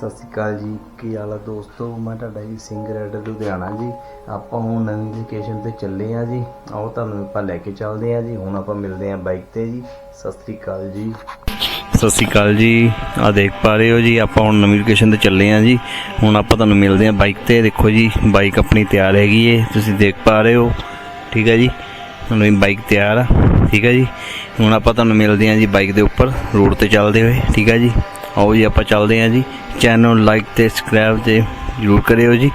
ਸਤਿ ਸ਼੍ਰੀ ਅਕਾਲ ਜੀ। ਕੀ ਹਾਲ ਆ ਦੋਸਤੋ? ਮੈਂ ਤੁਹਾਡਾ ਜੀ ਸਿੰਘ ਰੈਡ, ਲੁਧਿਆਣਾ ਜੀ। ਆਪਾਂ ਹੁਣ ਨਵੀਂ ਲੋਕੇਸ਼ਨ ਤੇ ਚੱਲੇ ਆ ਜੀ। ਆਓ ਤੁਹਾਨੂੰ ਆਪਾਂ ਲੈ ਕੇ ਚੱਲਦੇ ਆ ਜੀ। ਹੁਣ ਆਪਾਂ ਮਿਲਦੇ ਆ ਬਾਈਕ ਤੇ ਜੀ। ਸਤਿ ਸ਼੍ਰੀ ਅਕਾਲ ਜੀ। ਸਤਿ ਸ਼੍ਰੀ ਅਕਾਲ ਜੀ। ਆ ਦੇਖ ਪਾ ਰਹੇ ਹੋ ਜੀ, ਆਪਾਂ ਹੁਣ ਨਵੀਂ ਲੋਕੇਸ਼ਨ ਤੇ ਚੱਲੇ ਆ ਜੀ। ਹੁਣ ਆਪਾਂ ਤੁਹਾਨੂੰ ਮਿਲਦੇ ਆ ਬਾਈਕ ਤੇ। ਦੇਖੋ ਜੀ ਬਾਈਕ ਆਪਣੀ ਤਿਆਰ ਹੈਗੀ ਏ। ਤੁਸੀਂ ਦੇਖ ਪਾ ਰਹੇ ਹੋ। ਠੀਕ ਹੈ ਜੀ? ਹੁਣ ਬਾਈਕ ਤਿਆਰ ਆ। ਠੀਕ ਹੈ ਜੀ? ਹੁਣ ਆਪਾਂ ਤੁਹਾਨੂੰ ਮਿਲਦੇ ਆ ਜੀ ਬਾਈਕ ਦੇ ਉੱਪਰ। ਰੋਡ ਤੇ ਚੱਲਦੇ ਹੋਏ। ਠੀਕ ਹੈ ਜੀ? ਆਓ ਜੀ, ਆਪਾਂ ਚੱਲਦੇ ਆ ਜੀ। ਚੈਨਲ ਲਾਈਕ ਤੇ ਸਬਸਕ੍ਰਾਈਬ ਤੇ ਜ਼ਰੂਰ ਕਰਿਓ ਜੀ।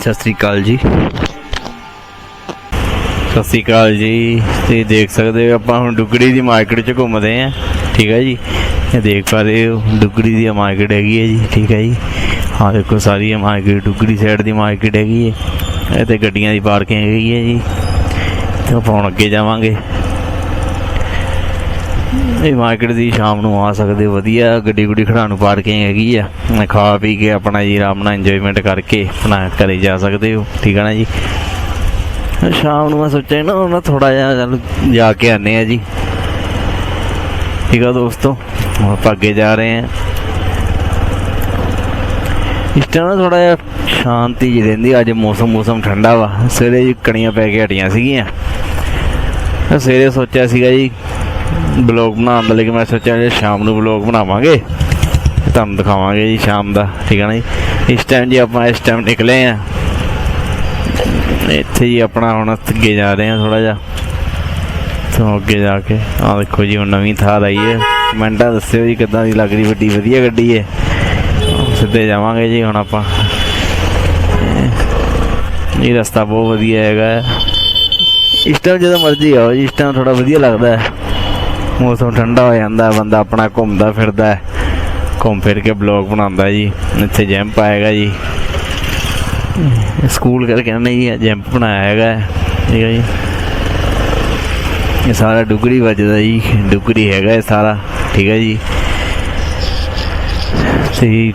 ਸਤਿ ਸ੍ਰੀ ਅਕਾਲ ਜੀ। ਸਤਿ ਸ੍ਰੀ ਅਕਾਲ ਜੀ। ਤੁਸੀਂ ਦੇਖ ਸਕਦੇ ਹੋ, ਆਪਾਂ ਹੁਣ ਡੁਗੜੀ ਦੀ ਮਾਰਕੀਟ 'ਚ ਘੁੰਮਦੇ ਆ ਠੀਕ ਹੈ ਜੀ? ਇਹ ਦੇਖ ਪਾ ਰਹੇ ਹੋ ਡੁਗੜੀ ਦੀ ਮਾਰਕੀਟ ਹੈਗੀ ਹੈ ਜੀ। ਠੀਕ ਹੈ ਜੀ? ਹਾਂ ਦੇਖੋ, ਸਾਰੀ ਮਾਰਕੀਟ ਡੁਗੜੀ ਸਾਈਡ ਦੀ ਮਾਰਕੀਟ ਹੈਗੀ ਹੈ। ਇਹ ਤੇ ਗੱਡੀਆਂ ਦੀ ਪਾਰਕਿੰਗ ਹੈਗੀ ਹੈ ਜੀ। ਤੇ ਆਪਾਂ ਹੁਣ ਅੱਗੇ ਜਾਵਾਂਗੇ। ਇਹ ਮਾਰਕੀਟ ਦੀ ਸ਼ਾਮ ਨੂੰ ਆ ਸਕਦੇ ਹੋ, ਵਧੀਆ ਗੱਡੀ ਗੁੱਡੀ ਖੜਾਉਣ ਨੂੰ ਪਾਰਕਿੰਗ ਹੈਗੀ ਆ। ਖਾ ਪੀ ਕੇ ਆਪਣਾ ਜੀ ਆਰਾਮ ਨਾਲ ਇੰਜੋਇਮੈਂਟ ਕਰਕੇ ਆਪਣਾ ਘਰੇ ਜਾ ਸਕਦੇ ਹੋ ਠੀਕ ਹੈ ਨਾ ਜੀ? ਸ਼ਾਮ ਨੂੰ ਮੈਂ ਸੋਚਿਆ ਨਾ ਉਹਨਾਂ ਥੋੜਾ ਜਿਹਾ ਚੱਲ ਜਾ ਕੇ ਆਨੇ ਆ ਜੀ। ਠੀਕ ਆ ਦੋਸਤੋ ਆਪਾਂ ਅੱਗੇ ਜਾ ਰਹੇ ਆ ਇਸ ਤਰ੍ਹਾਂ ਥੋੜਾ ਜਿਹਾ ਸ਼ਾਂਤੀ ਜਿਹੀ ਰਹਿੰਦੀ ਅੱਜ ਮੌਸਮ ਮੌਸਮ ਠੰਡਾ ਵਾ। ਸਵੇਰੇ ਜੀ ਕਣੀਆਂ ਪੈ ਕੇ ਹਟੀਆਂ ਸੀਗੀਆਂ। ਸਵੇਰੇ ਸੋਚਿਆ ਸੀਗਾ ਜੀ ਬਲੌਗ ਬਣਾਉਣ ਦਾ ਲੇਕਿਨ ਮੈਂ ਸੋਚਿਆ ਜੇ ਸ਼ਾਮ ਨੂੰ ਬਲੌਗ ਬਣਾਵਾਂਗੇ ਤੁਹਾਨੂੰ ਦਿਖਾਵਾਂਗੇ ਜੀ ਸ਼ਾਮ ਦਾ, ਠੀਕ ਹੈ ਨਾ ਜੀ? ਇਸ ਟਾਈਮ ਜੀ ਆਪਾਂ ਇਸ ਟਾਈਮ ਨਿਕਲੇ ਆ। ਇੱਥੇ ਜੀ ਆਪਣਾ ਹੁਣ ਅੱਗੇ ਜਾ ਰਹੇ ਆ ਥੋੜਾ ਜਿਹਾ। ਤੋਂ ਅੱਗੇ ਜਾ ਕੇ, ਆਹ ਦੇਖੋ ਜੀ, ਹੁਣ ਨਵੀਂ ਥਾਰ ਆਈ ਹੈ। ਕਮੈਂਟਾਂ ਦੱਸਿਓ ਜੀ ਕਿੱਦਾਂ ਦੀ ਲੱਗ ਰਹੀ, ਵੱਡੀ ਵਧੀਆ ਗੱਡੀ ਹੈ। ਸਿੱਧੇ ਜਾਵਾਂਗੇ ਜੀ ਹੁਣ ਆਪਾਂ। ਇਹ ਰਸਤਾ ਬਹੁਤ ਵਧੀਆ ਹੈਗਾ। ਇਸ ਟਾਈਮ ਜਦੋਂ ਮਰਜ਼ੀ ਆਓ ਜੀ, ਇਸ ਟਾਈਮ ਥੋੜਾ ਵਧੀਆ ਲੱਗਦਾ ਹੈ। ਮੌਸਮ ਠੰਡਾ ਹੋ ਜਾਂਦਾ, ਬੰਦਾ ਆਪਣਾ ਘੁੰਮਦਾ ਫਿਰਦਾ ਘੁੰਮ ਫਿਰ ਕੇ ਬਲੌਗ ਬਣਾਉਂਦਾ ਜੀ, ਇੱਥੇ ਜੈਂਪ ਆਏਗਾ ਜੀ। ਸਕੂਲ ਕਰਕੇ ਨਹੀਂ ਜੀ ਜੈਂਪ ਬਣਾਇਆ ਹੈਗਾ ਠੀਕ ਹੈ ਜੀ। ਇਹ ਸਾਰਾ ਡੁਗਰੀ ਵੱਜਦਾ ਜੀ, ਡੁਗਰੀ ਹੈਗਾ ਇਹ ਸਾਰਾ, ਠੀਕ ਹੈ ਜੀ। ਤੇ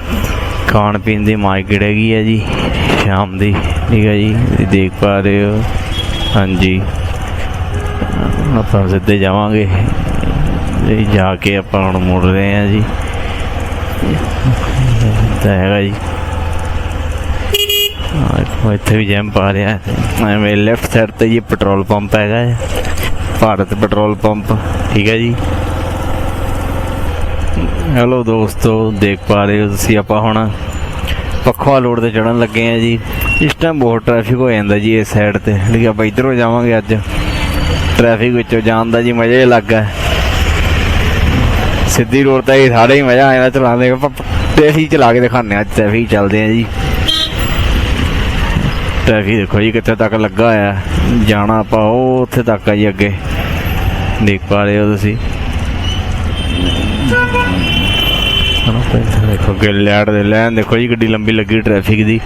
ਖਾਣ ਪੀਣ ਦੀ ਮਾਰਕੀਟ ਹੈਗੀ ਹੈ ਜੀ, ਸ਼ਾਮ ਦੀ, ਠੀਕ ਹੈ ਜੀ। ਤੁਸੀਂ ਦੇਖ ਪਾ ਰਹੇ ਹੋ, ਹਾਂਜੀ। ਆਪਾਂ ਸਿੱਧੇ ਜਾਵਾਂਗੇ। ਤੇ ਜਾ ਕੇ ਆਪਾਂ ਹੁਣ ਮੁੜ ਰਹੇ ਹਾਂ ਜੀ। ਤਾਂ ਹੈਗਾ ਜੀ। ਆਹ ਇੱਥੇ ਵੀ ਜੈਮ ਪਾ ਰਿਹਾ ਹੈ। ਐਵੇਂ ਲੈਫਟ ਸਾਈਡ ਤੇ ਜੀ ਪੈਟਰੋਲ ਪੰਪ ਹੈਗਾ ਹੈ। ਭਾਰਤ ਪੈਟਰੋਲ ਪੰਪ ਠੀਕ ਹੈ ਜੀ। ਹੈਲੋ ਦੋਸਤੋ, ਦੇਖ ਪਾ ਰਹੇ ਹੋ ਤੁਸੀਂ ਆਪਾਂ ਹੁਣ। ਪੱਖਵਾ ਰੋਡ ਤੇ ਚੜਨ ਲੱਗੇ ਆ ਜੀ। ਇਸ ਟਾਈਮ ਬਹੁਤ ਟ੍ਰੈਫਿਕ ਹੋ ਜਾਂਦਾ ਜੀ ਇਸ ਸਾਈਡ ਤੇ। ਲੇਕਿਨ ਆਪਾਂ ਇਧਰੋਂ ਜਾਵਾਂਗੇ ਅੱਜ। ਟ੍ਰੈਫਿਕ ਵਿੱਚੋਂ ਜਾਣ ਦਾ ਜੀ ਮਜ਼ਾ ਹੀ ਲੱਗਾ ਹੈ। ਸਿੱਧੀ ਰੋਡ ਤੇ ਸਾਰੇ ਹੀ ਮਜ਼ਾ ਆਇਆ ਚਲਾਉਂਦੇ ਆਪਾਂ ਚਲਾ ਕੇ ਦਿਖਾਉਂਦੇ ਆ ਅੱਜ ਟ੍ਰੈਫਿਕ ਚੱਲਦੇ ਆ ਜੀ। ਟ੍ਰੈਫਿਕ ਦੇਖੋ ਜੀ ਕਿੱਥੇ ਤੱਕ ਲੱਗਾ ਹੋਇਆ ਜਾਣਾ ਆਪਾਂ ਉਹ ਉੱਥੇ ਤੱਕ ਆ ਜੀ ਅੱਗੇ। ਦੇਖ ਪਾ ਰਹੇ ਹੋ ਤੁਸੀਂ। ਦੇਖੋ ਕਿ ਲੈਟ ਦੇ ਲੈਣ। ਦੇਖੋ ਜੀ ਗੱਡੀ ਲੰਬੀ ਲੱਗੀ ਟ੍ਰੈਫਿਕ ਦੀ।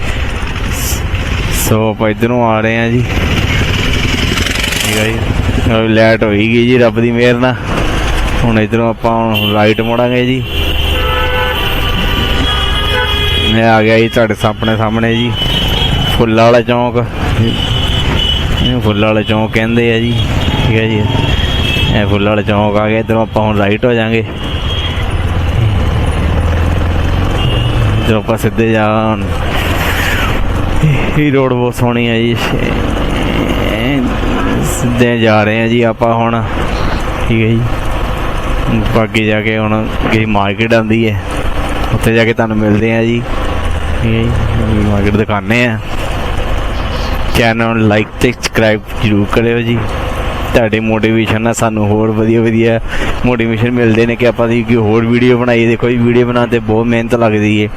ਸੋ ਆਪਾਂ ਇਧਰੋਂ ਆ ਰਹੇ ਆ ਜੀ। ਠੀਕ ਹੈ ਜੀ। ਲੈਟ ਹੋਈ ਗਈ ਜੀ, ਰੱਬ ਦੀ ਮਿਹਰ ਨਾਲ। ਹੁਣ ਇਧਰੋਂ ਆਪਾਂ ਹੁਣ ਰਾਈਟ ਮੋੜਾਂਗੇ ਜੀ। ਮੈਂ ਆ ਗਿਆ ਜੀ ਤੁਹਾਡੇ ਸਾਹਮਣੇ ਸਾਹਮਣੇ ਜੀ। ਫੁੱਲਾਂ ਵਾਲਾ ਚੌਂਕ। ਇਹਨੂੰ ਫੁੱਲਾਂ ਵਾਲਾ ਚੌਂਕ ਕਹਿੰਦੇ ਆ ਜੀ। ਠੀਕ ਹੈ ਜੀ। ਇਹ ਫੁੱਲਾਂ ਵਾਲਾ ਚੌਂਕ ਆ ਗਿਆ। ਇਧਰੋਂ ਆਪਾਂ ਹੁਣ ਰਾਈਟ ਹੋ ਜਾਾਂਗੇ। ਜੋ ਆਪਾਂ ਸਿੱਧੇ ਜਾਣ ਇਹ ਰੋਡ ਬਹੁਤ ਸੋਹਣੀ ਹੈ ਜੀ। ਸਿੱਧੇ ਜਾ ਰਹੇ ਆ ਜੀ ਆਪਾਂ ਹੁਣ। ਠੀਕ ਹੈ ਜੀ। ਅੱਗੇ ਜਾ ਕੇ ਹੁਣ ਕੀ ਮਾਰਕੀਟ ਆਉਂਦੀ ਹੈ, ਉੱਥੇ ਜਾ ਕੇ ਤੁਹਾਨੂੰ ਮਿਲਦੇ ਆ ਜੀ। ਠੀਕ ਹੈ ਜੀ ਮਾਰਕੀਟ ਦਿਖਾਣੇ ਆ ਚੈਨਲ ਨੂੰ ਲਾਈਕ ਤੇ ਸਬਸਕ੍ਰਾਈਬ ਜ਼ਰੂਰ ਕਰਿਓ ਜੀ। ਤੁਹਾਡੇ ਮੋਟੀਵੇਸ਼ਨ ਨਾਲ ਸਾਨੂੰ ਹੋਰ ਵਧੀਆ ਵਧੀਆ ਮੋਟੀਵੇਸ਼ਨ ਮਿਲਦੇ ਨੇ ਕਿ ਆਪਾਂ ਦੀ ਕੋਈ ਹੋਰ ਵੀਡੀਓ ਬਣਾਈਏ ਦੇਖੋ ਜੀ ਵੀਡੀਓ ਬਣਾਉਣ ਤੇ ਬਹੁਤ ਮਿਹਨਤ ਲੱਗਦੀ ਹੈ।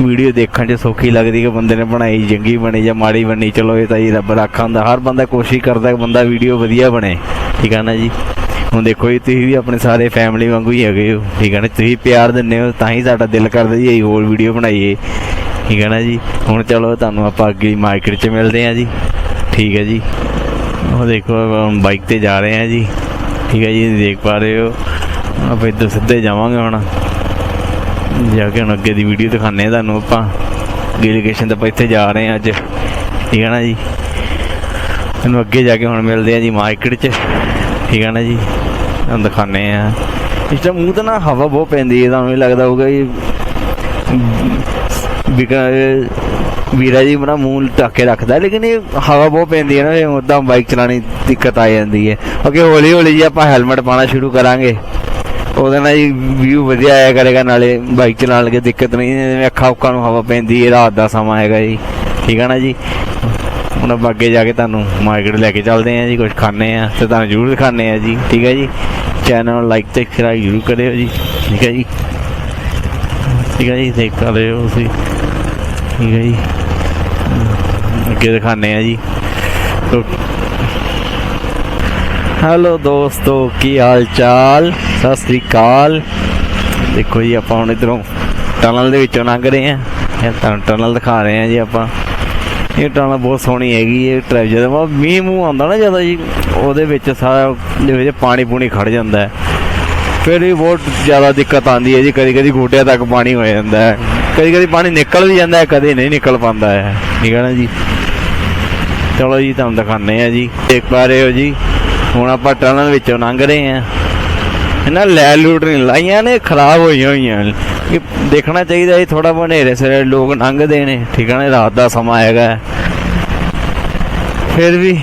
ਵੀਡੀਓ ਦੇਖਣ 'ਚ ਸੌਖੀ ਲੱਗਦੀ ਕਿ ਬੰਦੇ ਨੇ ਬਣਾਈ, ਜੰਗੀ ਬਣੀ ਜਾਂ ਮਾੜੀ ਬਣੀ। ਚਲੋ ਇਹ ਤਾਂ ਜੀ ਰੱਬ ਰਾਖਾ ਹੁੰਦਾ। ਹਰ ਬੰਦਾ ਕੋਸ਼ਿਸ਼ ਕਰਦਾ ਕਿ ਬੰਦਾ ਵੀਡੀਓ ਵਧੀਆ ਬਣੇ। ਠੀਕ ਆ ਨਾ ਜੀ? ਹੁਣ ਦੇਖੋ ਜੀ, ਤੁਸੀਂ ਵੀ ਆਪਣੇ ਸਾਰੇ ਫੈਮਿਲੀ ਵਾਂਗੂ ਹੀ ਹੈਗੇ ਹੋ, ਠੀਕ ਹੈ ਨਾ? ਤੁਸੀਂ ਪਿਆਰ ਦਿੰਦੇ ਹੋ, ਤਾਂ ਹੀ ਸਾਡਾ ਦਿਲ ਕਰਦਾ ਜੀ, ਅਸੀਂ ਹੋਰ ਵੀਡੀਓ ਬਣਾਈਏ, ਠੀਕ ਹੈ ਨਾ ਜੀ? ਹੁਣ ਚਲੋ, ਤੁਹਾਨੂੰ ਆਪਾਂ ਅੱਗੇ ਮਾਰਕੀਟ 'ਚ ਮਿਲਦੇ ਹਾਂ ਜੀ, ਠੀਕ ਹੈ ਜੀ? ਉਹ ਦੇਖੋ ਹੁਣ ਬਾਈਕ ਤੇ ਜਾ ਰਹੇ ਹਾਂ ਜੀ, ਠੀਕ ਹੈ ਜੀ ਦੇਖ ਪਾ ਰਹੇ ਹੋ, ਆਪਾਂ ਇੱਧਰ ਸਿੱਧੇ ਜਾਵਾਂਗੇ ਹੁਣ। ਜਾ ਕੇ ਹੁਣ ਅੱਗੇ ਦੀ ਵੀਡੀਓ ਦਿਖਾਣੇ ਤੁਹਾਨੂੰ ਆਪਾਂ। ਅੱਗੇ ਲੋਕੇਸ਼ਨ ਤੇ ਆਪਾਂ ਇੱਥੇ ਜਾ ਰਹੇ ਹਾਂ ਅੱਜ, ਠੀਕ ਹੈ ਨਾ ਜੀ? ਤੁਹਾਨੂੰ ਅੱਗੇ ਜਾ ਕੇ ਹੁਣ ਮਿਲਦੇ ਆ ਜੀ ਮਾਰਕੀਟ 'ਚ, ਠੀਕ ਹੈ ਨਾ ਜੀ? ਤੁਹਾਨੂੰ ਦਿਖਾਣੇ ਆ। ਇਸ ਟਾਈਮ ਮੂੰਹ ਤੇ ਨਾ ਹਵਾ ਬਹੁਤ ਪੈਂਦੀ ਹੈ, ਤੁਹਾਨੂੰ ਲੱਗਦਾ ਹੋਊਗਾ ਜੀ ਵਿਕਾ ਵੀਰਾ ਜੀ ਮੇਰਾ ਮੂੰਹ ਢੱਕ ਕੇ ਰੱਖਦਾ, ਲੇਕਿਨ ਇਹ ਹਵਾ ਬਹੁਤ ਪੈਂਦੀ ਹੈ ਨਾ ਉਦਾਂ ਬਾਈਕ ਚਲਾਣੀ ਦਿੱਕਤ ਆ ਜਾਂਦੀ ਹੈ। ਅੱਗੇ ਹੌਲੀ ਹੌਲੀ ਜੀ ਆਪਾਂ ਹੈਲਮਟ ਪਾਣਾ ਸ਼ੁਰੂ ਕਰਾਂਗੇ। ਉਹਦੇ ਨਾਲ ਜੀ ਵਿਊ ਵਧੀਆ ਆਇਆ ਕਰੇਗਾ, ਨਾਲੇ ਬਾਈਕ ਚਲਾਉਣ ਲੱਗੇ ਦਿੱਕਤ ਨਹੀਂ, ਜਿਵੇਂ ਅੱਖਾਂ ਉੱਕਾਂ ਨੂੰ ਹਵਾ ਪੈਂਦੀ ਹੈ, ਰਾਤ ਦਾ ਸਮਾਂ ਹੈਗਾ ਜੀ। ਠੀਕ ਹੈ ਨਾ ਜੀ? ਹੁਣ ਆਪਾਂ ਅੱਗੇ ਜਾ ਕੇ ਤੁਹਾਨੂੰ ਮਾਰਕੀਟ ਲੈ ਕੇ ਚੱਲਦੇ ਹਾਂ ਜੀ ਕੁਝ ਖਾਣੇ ਆ ਤੇ ਤੁਹਾਨੂੰ ਜ਼ਰੂਰ ਦਿਖਾਣੇ ਆ ਜੀ, ਠੀਕ ਹੈ ਜੀ? ਚੈਨਲ ਨੂੰ ਲਾਈਕ ਤੇ ਸਬਸਕ੍ਰਾਈਬ ਜ਼ਰੂਰ ਕਰਿਓ ਜੀ, ਠੀਕ ਹੈ ਜੀ? ਠੀਕ ਹੈ ਜੀ, ਦੇਖ ਸਕਦੇ ਤੁਸੀਂ, ਠੀਕ ਹੈ ਜੀ? ਅੱਗੇ ਦਿਖਾਣੇ ਆ ਜੀ। ਹੈਲੋ ਦੋਸਤੋ, ਕੀ ਹਾਲ ਚਾਲ? ਸਤਿ ਸ੍ਰੀ ਅਕਾਲ। ਦੇਖੋ ਜੀ, ਆਪਾਂ ਹੁਣ ਇਧਰੋਂ ਟਨਲ ਦੇ ਵਿੱਚੋਂ ਲੰਘ ਰਹੇ ਆ ਇਹ ਤੁਹਾਨੂੰ ਟਨਲ ਦਿਖਾ ਰਹੇ ਆ ਜੀ ਆਪਾਂ। ਇਹ ਟਨਲ ਬਹੁਤ ਸੋਹਣੀ ਹੈਗੀ ਇਹ ਟਰੈਵ ਜਦੋਂ ਮੀਂਹ ਮੂੰਹ ਆਉਂਦਾ ਨਾ ਜਦੋਂ ਜੀ, ਉਹਦੇ ਵਿੱਚ ਸਾਰਾ, ਦੇ ਵਿੱਚ ਪਾਣੀ ਪੂਣੀ ਖੜ ਜਾਂਦਾ ਹੈ। ਫਿਰ ਵੀ ਬਹੁਤ ਜ਼ਿਆਦਾ ਦਿੱਕਤ ਆਉਂਦੀ ਹੈ ਜੀ ਕਦੀ ਕਦੀ ਗੋਟਿਆਂ ਤੱਕ ਪਾਣੀ ਹੋ ਜਾਂਦਾ ਹੈ ਕਦੀ ਕਦੀ ਪਾਣੀ ਨਿਕਲ ਵੀ ਜਾਂਦਾ ਹੈ, ਕਦੇ ਨਹੀਂ ਨਿਕਲ ਪਾਉਂਦਾ ਹੈ, ਠੀਕ ਹੈ ਨਾ ਜੀ? ਚਲੋ ਜੀ, ਤੁਹਾਨੂੰ ਦਿਖਾਉਂਦੇ ਆ ਜੀ, ਇੱਕ ਵਾਰ ਰਹੇ ਜੀ, ਹੁਣ ਆਪਾਂ ਟਨਲ ਵਿੱਚੋਂ ਲੰਘ ਰਹੇ ਆ ਇਹਨਾਂ ਲੈ ਲੂਟ ਨਹੀਂ, ਲਾਈਆਂ ਨੇ, ਖਰਾਬ ਹੋਈਆਂ ਹੋਈਆਂ ਇਹ ਦੇਖਣਾ ਚਾਹੀਦਾ ਇਹ ਥੋੜਾ ਬਨੇਰੇ ਸਿਰੇ ਲੋਕ ਲੰਘਦੇ ਨੇ, ਠੀਕ ਹੈ ਨਾ, ਰਾਤ ਦਾ ਸਮਾਂ ਹੈਗਾ। ਫਿਰ ਵੀ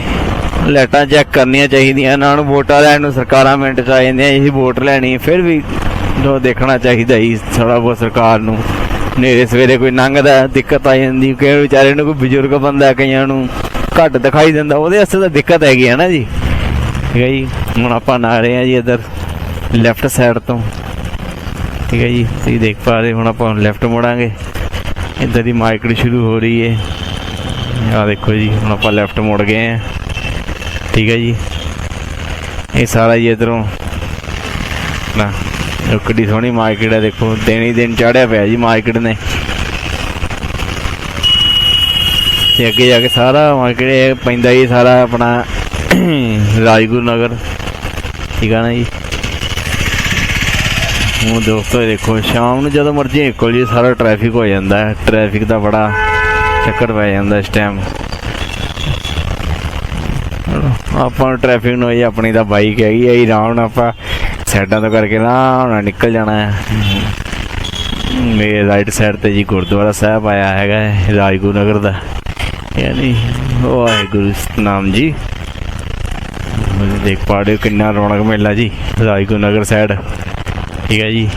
ਲੈਟਾਂ ਚੈੱਕ ਕਰਨੀਆਂ ਚਾਹੀਦੀਆਂ, ਇਹਨਾਂ ਨੂੰ ਵੋਟਾਂ ਲੈਣ ਨੂੰ ਸਰਕਾਰਾਂ ਮਿੰਟ ਚ ਆ ਜਾਂਦੀਆਂ, ਇਹੀ ਵੋਟ ਲੈਣੀ, ਫਿਰ ਵੀ ਜੋ ਦੇਖਣਾ ਚਾਹੀਦਾ ਹੀ ਥੋੜਾ ਬਹੁਤ ਸਰਕਾਰ ਨੂੰ। ਨੇਰੇ ਸਵੇਰੇ ਕੋਈ ਲੰਘਦਾ, ਦਿੱਕਤ ਆ ਜਾਂਦੀ ਕਈ ਵਿਚਾਰੇ ਨੂੰ ਕੋਈ ਬਜ਼ੁਰਗ ਬੰਦਾ ਕਈਆਂ ਨੂੰ ਘੱਟ ਦਿਖਾਈ ਦਿੰਦਾ, ਉਹਦੇ ਵਾਸਤੇ ਤਾਂ ਦਿੱਕਤ ਹੈਗੀ ਹੈ ਨਾ ਜੀ। ਠੀਕ ਹੈ ਜੀ, ਹੁਣ ਆਪਾਂ ਨਾ ਰਹੇ ਹਾਂ ਜੀ ਇੱਧਰ। ਲੈਫਟ ਸਾਈਡ ਤੋਂ। ਠੀਕ ਹੈ ਜੀ, ਤੁਸੀਂ ਦੇਖ ਪਾ ਰਹੇ ਹੁਣ ਆਪਾਂ ਲੈਫਟ ਮੁੜਾਂਗੇ। ਇੱਧਰ ਦੀ ਮਾਰਕੀਟ ਸ਼ੁਰੂ ਹੋ ਰਹੀ ਹੈ। ਆ ਦੇਖੋ ਜੀ, ਹੁਣ ਆਪਾਂ ਲੈਫਟ ਮੁੜ ਗਏ ਆ ਠੀਕ ਹੈ ਜੀ। ਇਹ ਸਾਰਾ ਜੀ ਇਧਰੋਂ। ਨਾ ਕਿੱਡੀ ਸੋਹਣੀ ਮਾਰਕੀਟ ਹੈ, ਦੇਖੋ, ਦਿਨ ਹੀ ਦਿਨ ਚੜਿਆ ਪਿਆ ਜੀ ਮਾਰਕੀਟ ਨੇ। ਤੇ ਅੱਗੇ ਜਾ ਕੇ ਸਾਰਾ ਮਾਰਕੀਟ ਇਹ ਪੈਂਦਾ ਜੀ, ਸਾਰਾ ਆਪਣਾ ਰਾਜਗੁਰੂ ਨਗਰ। ਠੀਕ ਹੈ ਨਾ ਜੀ। ਹੁਣ ਦੋਸਤੋ ਦੇਖੋ, ਸ਼ਾਮ ਨੂੰ ਜਦੋਂ ਮਰਜ਼ੀ ਨਿਕਲ ਜੀ ਸਾਰਾ ਟ੍ਰੈਫਿਕ ਹੋ ਜਾਂਦਾ ਹੈ। ਟ੍ਰੈਫਿਕ ਦਾ ਬੜਾ ਚੱਕਰ ਪੈ ਜਾਂਦਾ ਇਸ ਟਾਈਮ ਆਪਾਂ ਨੂੰ ਟ੍ਰੈਫਿਕ ਨੂੰ ਇਹ ਆਪਣੀ ਤਾਂ ਬਾਈਕ ਹੈਗੀ ਹੈ ਆਰਾਮ ਨਾਲ ਆਪਾਂ ਸਾਈਡਾਂ ਤੋਂ ਕਰਕੇ ਨਾ ਹੁਣ ਨਿਕਲ ਜਾਣਾ ਹੈ। ਮੇਰੇ ਰਾਈਟ ਸਾਈਡ ਤੇ ਜੀ ਗੁਰਦੁਆਰਾ ਸਾਹਿਬ ਆਇਆ ਹੈਗਾ ਰਾਜਗੁਰੂ ਨਗਰ ਦਾ। ਯਾਨੀ ਗੁਰੂ ਸਤਨਾਮ ਜੀ। ਦੇਖ ਪਾ ਰਹੇ ਕਿੰਨਾ ਰੌਣਕ ਮੇਲਾ ਜੀ, ਰਾਜਗੁਰੂ ਨਗਰ ਸਾਈਡ ਠੀਕ ਹੈ ਜੀ।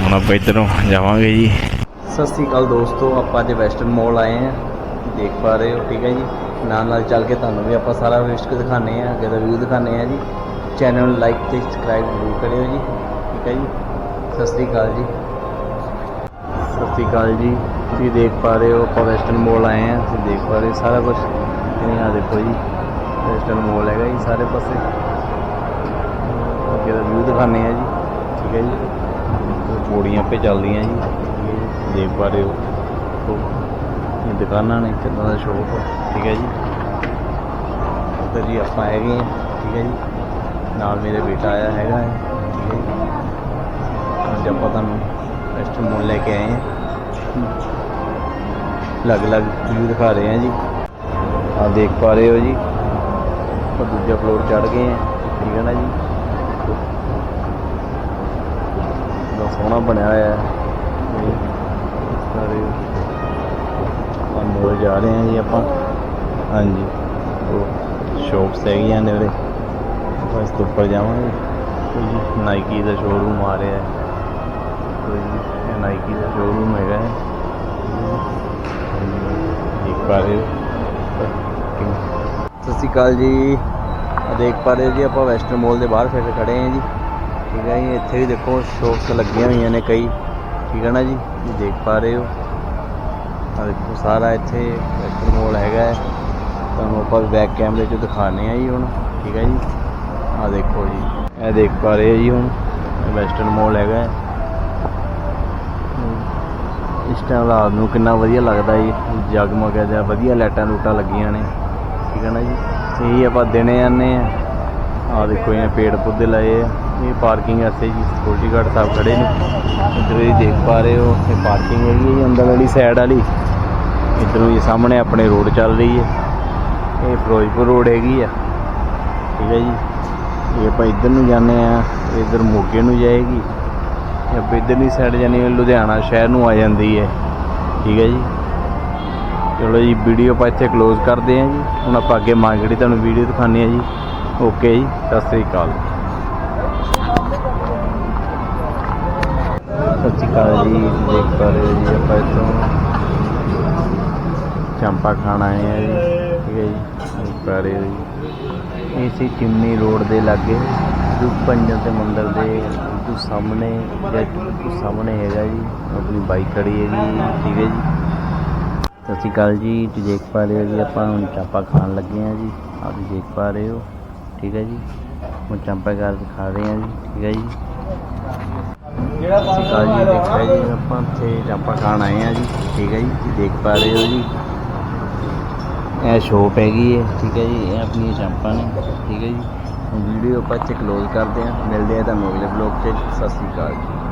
ਹੁਣ ਆਪਾਂ ਇੱਧਰੋਂ ਜਾਵਾਂਗੇ ਜੀ। ਸਤਿ ਸ੍ਰੀ ਅਕਾਲ ਦੋਸਤੋ, ਆਪਾਂ ਅੱਜ ਵੈਸਟਰਨ ਮਾਲ ਆਏ ਹਾਂ। ਦੇਖ ਪਾ ਰਹੇ ਹੋ, ਠੀਕ ਹੈ ਜੀ। ਨਾਲ ਨਾਲ ਚੱਲ ਕੇ ਤੁਹਾਨੂੰ ਵੀ ਆਪਾਂ ਸਾਰਾ ਵਿਸ਼ਕ ਦਿਖਾਣੇ ਆ ਅੱਗੇ ਦਾ ਵਿਊ ਦਿਖਾਣੇ ਆ ਜੀ। ਚੈਨਲ ਨੂੰ ਲਾਈਕ ਤੇ ਸਬਸਕ੍ਰਾਈਬ ਜ਼ਰੂਰ ਕਰਿਓ ਜੀ, ਠੀਕ ਹੈ ਜੀ। ਸਤਿ ਸ੍ਰੀ ਅਕਾਲ ਜੀ। ਸਤਿ ਸ੍ਰੀ ਅਕਾਲ ਜੀ। ਤੁਸੀਂ ਦੇਖ ਪਾ ਰਹੇ ਹੋ, ਆਪਾਂ ਵੈਸਟਰਨ ਮਾਲ ਆਏ ਹਾਂ। ਤੁਸੀਂ ਦੇਖ ਪਾ ਰਹੇ ਹੋ ਸਾਰਾ ਕੁਝ ਇਹ ਆ ਦੇਖੋ ਜੀ, ਵੈਸਟਰਨ ਮਾਲ ਹੈਗਾ ਜੀ ਸਾਰੇ ਪਾਸੇ। ਅੱਗੇ ਦਾ ਵਿਊ ਦਿਖਾਣੇ ਆ ਜੀ। ਠੀਕ ਹੈ ਜੀ। ਪੌੜੀਆਂ ਪੇ ਚੱਲਦੀਆਂ ਜੀ। ਇਹ ਦੇਖ ਪਾ ਰਹੇ ਹੋ। ਇਹ ਦੁਕਾਨਾਂ ਨੇ ਕਿੰਨਾ ਦਾ ਸ਼ੋਪ ਠੀਕ ਹੈ ਜੀ। ਉੱਧਰ ਜੀ ਆਪਾਂ ਹੈਗੇ ਹਾਂ। ਠੀਕ ਹੈ ਜੀ। ਨਾਲ ਮੇਰੇ ਬੇਟਾ ਆਇਆ ਹੈਗਾ ਹੈ। ਠੀਕ ਹੈ ਜੀ। ਅੱਜ ਆਪਾਂ ਤੁਹਾਨੂੰ ਰੈਸਟ ਲੈ ਕੇ ਆਏ ਹਾਂ। ਅਲੱਗ-ਅਲੱਗ ਵਿਊ ਦਿਖਾ ਰਹੇ ਹਾਂ ਜੀ। ਆ ਦੇਖ ਪਾ ਰਹੇ ਹੋ ਜੀ। ਆਪਾਂ ਦੂਜਾ ਫਲੋਰ ਚੜ ਗਏ ਹਾਂ। ਠੀਕ ਹੈ ਨਾ ਜੀ। ਬੜਾ ਸੋਹਣਾ ਬਣਿਆ ਹੋਇਆ ਹੈ। ਇਹ ਸਾਰੇ ਆਪਾਂ ਮੋਲ ਜਾ ਰਹੇ ਹਾਂ ਜੀ ਆਪਾਂ। ਹਾਂਜੀ। ਉਹ ਸ਼ੋਪਸ ਹੈਗੀਆਂ ਨੇ ਉਰੇ ਆਪਾਂ ਇਸ ਤੋਂ ਉੱਪਰ ਜਾਵਾਂਗੇ। ਕੋਈ ਜੀ ਨਾਈਕੀ ਦਾ ਸ਼ੋਰੂਮ ਆ ਰਿਹਾ ਹੈ। ਕੋਈ ਜੀ, ਇਹ ਨਾਈਕੀ ਦਾ ਸ਼ੋਰੂਮ ਹੈਗਾ ਹੈ। ਦੇਖ ਪਾ ਰਹੇ ਹੋ ਦੇਖ ਪਾ ਰਹੇ ਹੋ ਜੀ, ਆਪਾਂ ਵੈਸਟਰਨ ਮਾਲ ਦੇ ਬਾਹਰ ਫਿਰ ਖੜੇ ਹਾਂ ਜੀ। ਠੀਕ ਹੈ ਜੀ, ਇੱਥੇ ਵੀ ਦੇਖੋ ਸ਼ੋਪਸ ਲੱਗੀਆਂ ਹੋਈਆਂ ਨੇ ਕਈ। ਠੀਕ ਹੈ ਨਾ ਜੀ ਦੇਖ ਪਾ ਰਹੇ ਹੋ। ਆ ਦੇਖੋ ਸਾਰਾ ਇੱਥੇ ਵੈਸਟਰਨ ਮਾਲ ਹੈਗਾ ਹੈ। ਤੁਹਾਨੂੰ ਆਪਾਂ ਬੈਕ ਕੈਮਰੇ 'ਚ ਦਿਖਾਣੇ ਆ ਜੀ ਹੁਣ। ਠੀਕ ਹੈ ਜੀ ਆ ਦੇਖੋ ਜੀ, ਇਹ ਦੇਖ ਪਾ ਰਹੇ ਹੋ ਜੀ ਹੁਣ ਵੈਸਟਰਨ ਮਾਲ ਹੈਗਾ ਹੈ। ਇਸ ਟਾਈਮ ਰਾਤ ਨੂੰ ਕਿੰਨਾ ਵਧੀਆ ਲੱਗਦਾ ਜੀ ਜਗਮਗ ਹੈ ਵਧੀਆ ਲਾਈਟਾਂ ਲੂਟਾਂ ਲੱਗੀਆਂ ਨੇ। ਠੀਕ ਹੈ ਨਾ ਜੀ। ਇਹੀ ਆਪਾਂ ਦੇਣੇ ਜਾਂਦੇ ਆ ਆ ਦੇਖੋ ਇਹ ਪੇੜ ਪੌਦੇ ਲਾਏ ਆ। ਇਹ ਪਾਰਕਿੰਗ ਇੱਥੇ ਜੀ ਸਿਕਿਉਰਿਟੀ ਗਾਰਡ ਸਾਹਿਬ ਖੜੇ ਨੇ। ਇੱਧਰ ਵੀ ਦੇਖ ਪਾ ਰਹੇ ਹੋ, ਇਹ ਪਾਰਕਿੰਗ ਹੈਗੀ ਹੈ ਜੀ, ਅੰਦਰ ਵਾਲੀ ਸਾਈਡ ਵਾਲੀ। ਇੱਧਰੋਂ ਜੀ ਸਾਹਮਣੇ ਆਪਣੇ ਰੋਡ ਚੱਲ ਰਹੀ ਹੈ। ਇਹ ਫਿਰੋਜ਼ਪੁਰ ਰੋਡ ਹੈਗੀ ਆ। ਠੀਕ ਹੈ ਜੀ। ਇਹ ਆਪਾਂ ਇੱਧਰ ਨੂੰ ਜਾਂਦੇ ਆ ਇੱਧਰ ਮੋਗੇ ਨੂੰ ਜਾਏਗੀ। ਆਪਾਂ ਇਧਰਲੀ ਸਾਈਡ ਜਾਨੀ ਲੁਧਿਆਣਾ ਸ਼ਹਿਰ ਨੂੰ ਆ ਜਾਂਦੀ ਹੈ। ਠੀਕ ਹੈ ਜੀ। ਚਲੋ ਜੀ ਵੀਡੀਓ ਆਪਾਂ ਇੱਥੇ ਕਲੋਜ਼ ਕਰਦੇ ਹਾਂ ਜੀ। ਹੁਣ ਆਪਾਂ ਅੱਗੇ ਮਾਰਕੀਟ ਦੀ ਤੁਹਾਨੂੰ ਵੀਡੀਓ ਦਿਖਾਉਂਦੇ ਹਾਂ ਜੀ। ਓਕੇ ਜੀ ਸਤਿ ਸ੍ਰੀ ਅਕਾਲ। ਸਤਿ ਸ਼੍ਰੀ ਅਕਾਲ ਜੀ ਦੇਖ ਪਾ ਰਹੇ ਹੋ ਜੀ ਆਪਾਂ ਇੱਥੋਂ। ਚੰਪਾ ਖਾਣ ਆਏ ਆ ਜੀ ਠੀਕ ਹੈ ਜੀ ਦੇਖ ਪਾ ਰਹੇ ਜੀ। ਇਹ ਸੀ ਚਿਮਨੀ ਰੋਡ ਦੇ ਲਾਗੇ ਦੁੱਖ ਪੰਜਨ ਤੇ ਮੰਦਿਰ ਦੇ ਸਾਹਮਣੇ ਸਾਹਮਣੇ ਹੈਗਾ ਜੀ ਆਪਣੀ ਬਾਈਕ ਖੜੀ ਹੈ ਜੀ, ਠੀਕ ਹੈ ਜੀ। ਸਤਿ ਸ਼੍ਰੀ ਅਕਾਲ ਜੀ ਤੁਸੀਂ ਦੇਖ ਪਾ ਰਹੇ ਹੋ ਜੀ ਆਪਾਂ ਹੁਣ ਚਾਂਪਾ ਖਾਣ ਲੱਗੇ ਹਾਂ ਜੀ। ਆਪ ਤੁਸੀਂ ਦੇਖ ਪਾ ਰਹੇ ਹੋ ਠੀਕ ਹੈ ਜੀ। ਹੁਣ ਚਾਂਪਾ ਘਰ ਖਾ ਰਹੇ ਹਾਂ ਜੀ ਠੀਕ ਹੈ ਜੀ। ਸਤਿ ਸ਼੍ਰੀ ਅਕਾਲ ਜੀ ਦੇਖਿਆ ਜੀ ਆਪਾਂ ਇੱਥੇ ਚਾਂਪਾ ਖਾਣ ਆਏ ਹਾਂ ਜੀ ਠੀਕ ਹੈ ਜੀ ਤੁਸੀਂ ਦੇਖ ਪਾ ਰਹੇ ਹੋ ਜੀ। ਇਹ ਸ਼ੋਪ ਹੈਗੀ ਹੈ ਠੀਕ ਹੈ ਜੀ ਇਹ ਆਪਣੀਆਂ ਚਾਂਪਾਂ ਨੇ ਠੀਕ ਹੈ ਜੀ। ਹੁਣ ਵੀਡੀਓ ਆਪਾਂ ਇੱਥੇ ਕਲੋਜ਼ ਕਰਦੇ ਹਾਂ ਮਿਲਦੇ ਹਾਂ ਤੁਹਾਨੂੰ ਅਗਲੇ ਬਲੌਗ 'ਚ। ਸਤਿ ਸ਼੍ਰੀ ਅਕਾਲ ਜੀ।